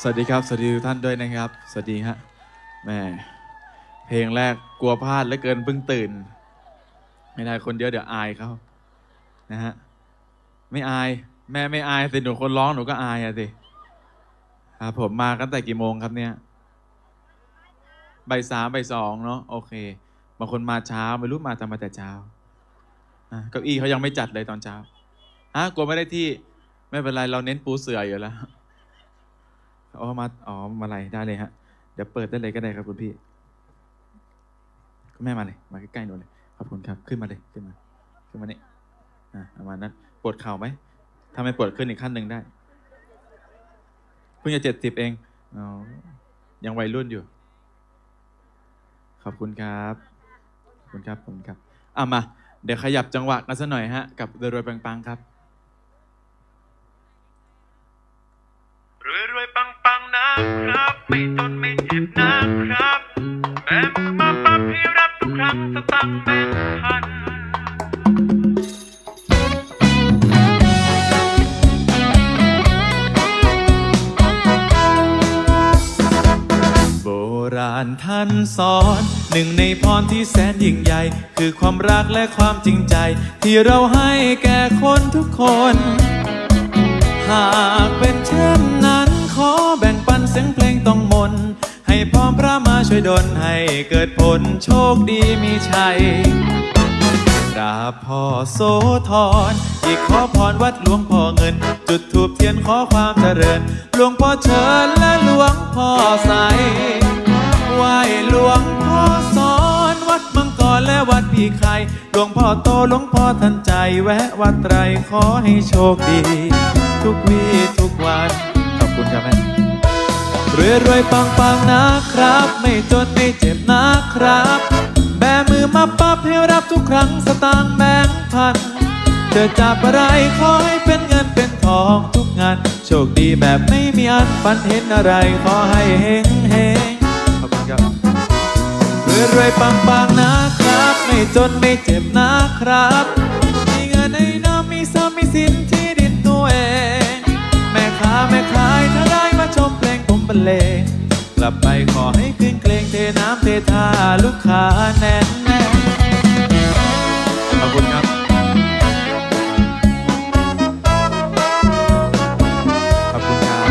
สวัสดีครับ สวัสดีทุกท่านด้วยนะครับ สวัสดีฮะแม่เพลงแรกกลัวพลาดเหลือเกินเพิ่งตื่น ไม่ได้คนเดียวเดี๋ยวอายเขานะฮะไม่อาย แม่ไม่อายสิหนูคนร้องหนูก็อายอะสิครับผมมากันแต่กี่โมงครับเนี่ยบ่ายสามบ่ายสองเนาะโอเคบางคนมาเช้าไม่รู้มาทำมาแต่เช้าเก้าอี้เขายังไม่จัดเลยตอนเช้าอะกลัวไม่ได้ที่ไม่เป็นไรเราเน้นปูเสื่ออยู่แล้ว อ๋อมาอ๋อมาอะไรได้เลยฮะ เดี๋ยวเปิดได้เลยก็ได้ครับคุณพี่คุณแม่มาเลย มาใกล้ๆหนูเลยขอบคุณครับ ขึ้นมาเลยขึ้นมา ขึ้นมานี่อ่าประมาณนั้นปวดเข่าไหมถ้าไม่ปวดขึ้นอีกขั้นหนึ่งได้เพิ่งจะเจ็ดสิบเองอ๋อยังวัยรุ่นอยู่ ขอบคุณครับขอบคุณครับขอบคุณครับอะมา เดี๋ยวขยับจังหวะกันสักหน่อยฮะ กับรวยๆปังๆครับ ไม่จนไม่เจ็บนะครับแบมมาปั๊บให้รับทุกครั้งสตังค์แบงค์พันโบราณท่านสอนหนึ่งในพรที่แสนยิ่งใหญ่ คือความรักและความจริงใจ ที่เราให้แก่คนทุกคน หากเป็นเช่น ช่วยดลให้เกิดผลโชคดีมีชัยกราบพ่อโสธรอีกขอพรวัดหลวงพ่อเงิน จุดถูปเทียนขอความเจริญ หลวงพ่อเชิญและหลวงพ่อใสไหวหลวงพ่อสอนวัดมังกรและวัดพี่ไข่หลวงพ่อโตหลวงพ่อทันใจ แวะวัดไตรขอให้โชคดี ทุกวีทุกวัน ขอบคุณครับแม่ รวยรวยปังปังนะครับ ไม่จนไม่เจ็บนะครับ แบมือมาปั๊บให้รับทุกครั้งสตางค์แบงค์พันเจะจับอะไรขอให้เป็นเงินเป็นทองทุกงาน โชคดีแบบไม่มีอันฝันเห็นอะไรขอให้เฮงเฮงขอบคุณครับรวยรวยปังปังนะครับ ไม่จนไม่เจ็บนะครับ มีเงินในน้ำมีทรัพย์มีสิน รรเลงกลับไปขอให้คืนเกรงเทน้ำเทท่าลูกค้าแน่นแน่ขอบคุณครับขอบคุณครับ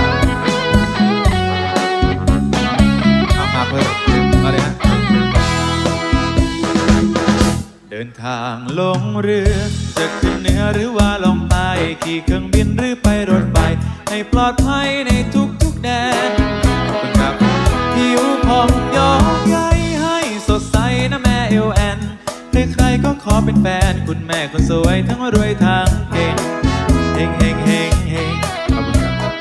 เอามาเพิ่มมาเลยฮะเดินทางลงเรือจะขึ้นเหนือหรือว่าลงใต้ขี่เครื่องบินหรือไปรถไฟให้ปลอดภัยในทุกทุกๆแดน ขอเป็นแฟนคุณแม่คนสวยทั้งรวยทั้งเก่งเฮงเฮงเฮงเฮงขอบคุณครับ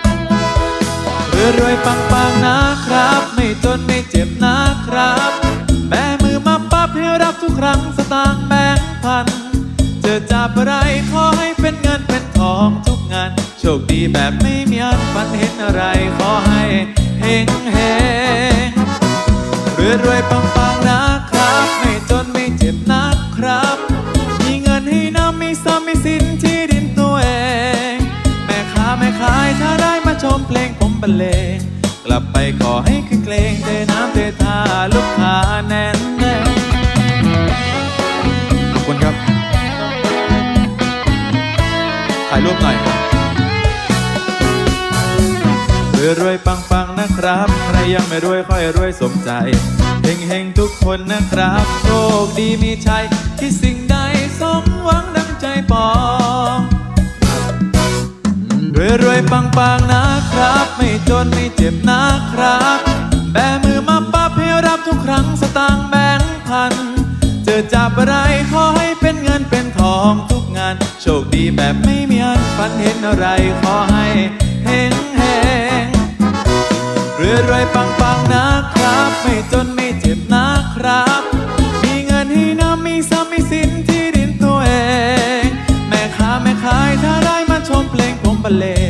รวยรวยปังปังนะครับ ไม่จนไม่เจ็บนะครับแบมือมาปั๊บให้รับทุกครั้งสตางค์แบงค์พัน เจอจับอะไรขอให้เป็นเงินเป็นทองทุกงาน โชคดีแบบไม่มีอันฝันเห็นอะไรขอให้เฮงเฮงรวยรวยปังปังนะ ชมเพลงผมบรรเลง กลับไปขอให้ขึ้นเกรงเทน้ำเททาลูกค้าแน่นแน่ขอบคุณครับ ถ่ายรูปหน่อยรวยรวยปังปังนะครับ ใครยังไม่รวยค่อยรวยสมใจเฮงเฮงทุกคนนะครับ โชคดีมีชัยที่สิ่งใดสมหวังดังใจปองรวยรวยปังปังนะ ครับ ไม่จนไม่เจ็บนะครับ แบมือมาปั๊บให้รับทุกครั้งสตางค์แบงค์พัน เจอจับอะไรขอให้เป็นเงินเป็นทองทุกงาน โชคดีแบบไม่มีอันฝันเห็นอะไรขอให้เฮงเฮงรวยรวยปังปังนะครับ ไม่จนไม่เจ็บนะครับ มีเงินให้น้ำมีซ้ำมีสินที่ดินตัวเอง แม่ค้าแม่ขายถ้าได้มาชมเพลงผมบรรเลง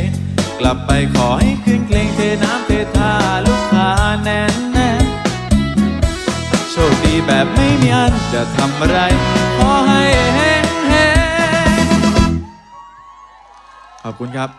กลับไปขอให้คืนเกลงเทน้ำเทท่าลูกค้าแน่นแน่โชคดีแบบไม่มีอันจะทำอะไร ขอให้เฮงเฮงขอบคุณครับ